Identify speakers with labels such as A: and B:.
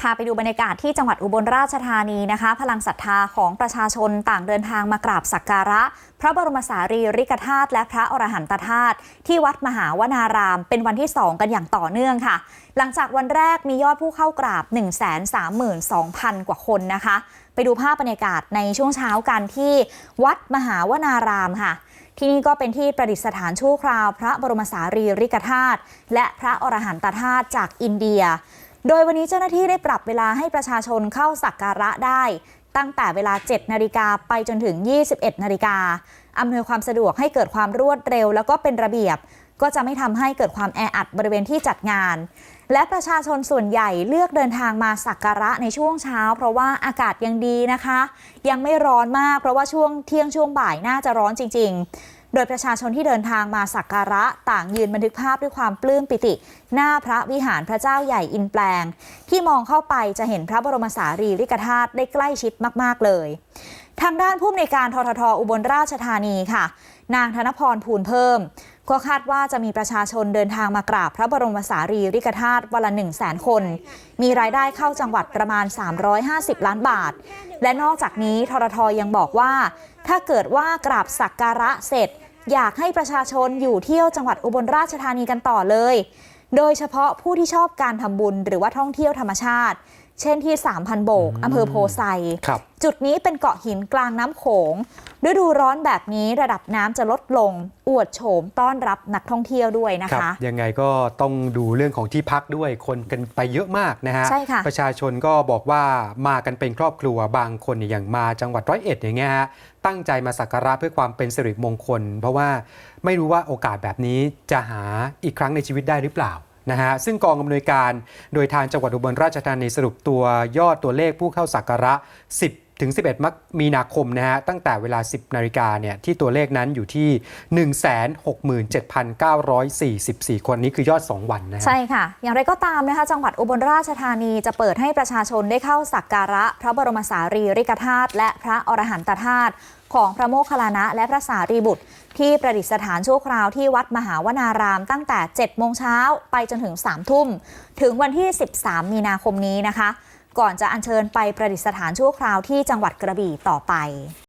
A: พาไปดูบรรยากาศที่จังหวัดอุบลราชธานีนะคะ พลังศรัทธาของประชาชนต่างเดินทางมากราบสักการะ พระบรมสารีริกธาตุและพระอรหันตธาตุที่วัดมหาวนาราม เป็นวันที่ 2 กันอย่างต่อเนื่องค่ะ หลังจากวันแรกมียอดผู้เข้ากราบ 132,000 กว่าคนนะคะ ไปดูภาพบรรยากาศในช่วงเช้ากันที่วัดมหาวนารามค่ะที่นี่ก็เป็นที่ประดิษฐานชั่วคราว พระบรมสารีริกธาตุและพระอรหันตธาตุจากอินเดีย โดยวันนี้เจ้าหน้าที่ได้ปรับเวลาให้ประชาชนเข้าสักการะได้ ตั้งแต่เวลา 7 นาฬิกาไปจนถึง 21 นาฬิกาอำนวยความสะดวกให้เกิดความรวดเร็ว แล้วก็เป็นระเบียบ ก็จะไม่ทำให้เกิดความแออัดบริเวณที่จัดงาน และประชาชนส่วนใหญ่เลือกเดินทางมาสักการะในช่วงเช้า เพราะว่าอากาศยังดีนะคะ ยังไม่ร้อนมาก เพราะว่าช่วงเที่ยงช่วงบ่ายน่าจะร้อนจริง ๆ โดยประชาชนที่เดินทางมาสักการะต่างยืนบันทึกภาพด้วยความปลื้มปิติ หน้าพระวิหารพระเจ้าใหญ่อินแปลง ที่มองเข้าไปจะเห็นพระบรมสารีริกธาตุได้ใกล้ชิดมาก ๆ เลย ทางด้านผู้อำนวยการทททอุบลราชธานีค่ะ นางธนพรภูลเพิ่ม ก็คาดว่าจะมีประชาชนเดินทางมากราบพระบรมสารีริกธาตุวันละ1 0 0 0 0แสนคน มีรายได้เข้าจังหวัดประมาณ 350 ล้านบาท และนอกจากนี้ทททยังบอกว่า ถ้าเกิดว่ากราบสักการะเสร็จ อยากให้ประชาชนอยู่เที่ยวจังหวัดอุบลราชธานีกันต่อเลย โดยเฉพาะผู้ที่ชอบการทำบุญหรือว่าท่องเที่ยวธรรมชาติ เช่นที่ 3,000 โบก
B: อืม
A: อำเภอโพไซ
B: ครับ
A: จุดนี้เป็นเกาะหินกลางน้ำโขงฤดูร้อนแบบนี้ระดับน้ำจะลดลง อวดโฉมต้อนรับนักท่องเที่ยวด้วยนะ
B: ครั
A: คะ
B: ยังไงก็ต้องดูเรื่องของที่พักด้วยคนกันไปเยอะมากนะฮะ
A: ใช่ค่ะ
B: ประชาชนก็บอกว่ามากันเป็นครอบครัวบางคนเนี่ยอย่างมาจังหวัดร้อยเอ็ดอย่างเงี้ยฮะตั้งใจมาสักการะเพื่อความเป็นสิริมงคล เพราะว่าไม่รู้ว่าโอกาสแบบนี้จะหาอีกครั้งในชีวิตได้หรือเปล่า นะฮะซึ่งกองอำนวยการโดยทางจังหวัดอุบลราชธานีสรุปตัวยอดตัวเลขผู้เข้าสักการะ10 ถึง 11 มีนาคมนะฮะ ตั้งแต่เวลา 10 นาฬิกาเนี่ย ที่ตัวเลขนั้นอยู่ที่ 167,944 คนนี้คือยอด 2 วันนะฮะ
A: ใช่ค่ะ อย่างไรก็ตามนะคะ จังหวัดอุบลราชธานีจะเปิดให้ประชาชนได้เข้าสักการะ พระบรมสารีริกธาตุและพระอรหันตธาตุของพระโมคคัลลานะและพระสารีบุตร ที่ประดิษฐานชั่วคราวที่วัดมหาวนาราม ตั้งแต่ 7 โมงเช้าไปจนถึง 3 ทุ่ม ถึงวันที่ 13 มีนาคมนี้นะคะ ก่อนจะอัญเชิญไปประดิษฐานชั่วคราวที่จังหวัดกระบี่ต่อไป